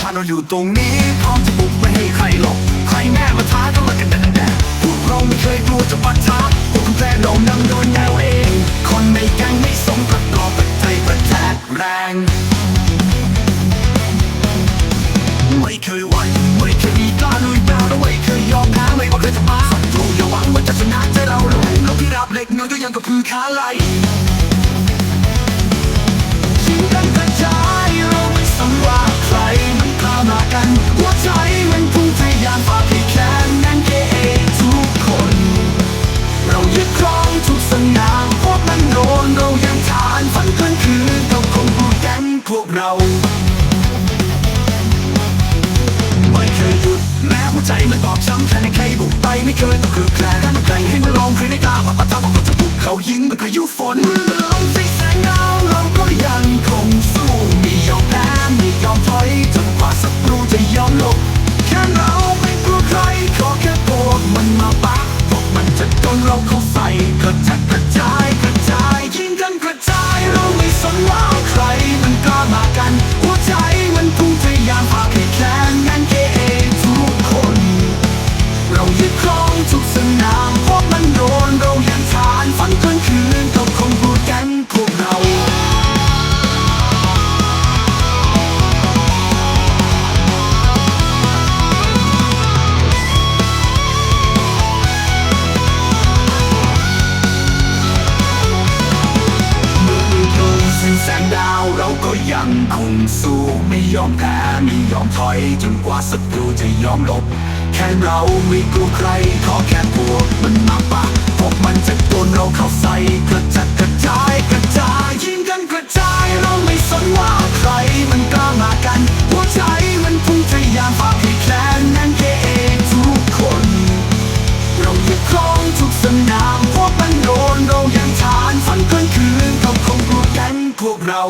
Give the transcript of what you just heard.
ถ้าเราอยู่ตรงนี้พร้อมจะบุกไม่ให้ใครหลบใครแม่มาท้าก็มากันแต่แต่พวกเราไม่เคยกลัวจะปะท น้อยก็ยังกับพือขาไหลชิงกันกระจายเราไม่สนว่าใครมันกล้ามากันหัวใจมันพุ่งทะยานฝ่าพี่แค้นนั่นเอทุกคน เรายึดครองทุกสนามพวกมันโดนเรายังฐานฝันกลางคืนกับคงพูดแก๊งพวกเราไม่เคยหยุดแม้หัวใจมันบอบช้ำแค่ในใครบุกไปไม่เคยต้องคือแคลนแกร่งให้มาลองเคยในตาว่าปะทะบอกเราจะบุกเขา ยิงเหมือนพายุฝน เราก็ยังคงสู้ไม่ยอมแพ้ไม่ยอมถอยจนกว่าศัตรูจะยอมลบ แค่เราไม่กลัวใครขอแค่พวกมันมาปะพวกมันจะโดนเราเข้าใส่กระจัดกระจายกระจายยิงกันกระจายเราไม่สนว่าใครมันกล้ามากัน หัวใจมันพุ่งทะยานฝ่าให้แคลนนั่นแค่เองทุกคน เรายึดครองทุกสนามพวกมันโดนเรายังฐานฝันกลางคืนก็คงกลัวกันพวกเรา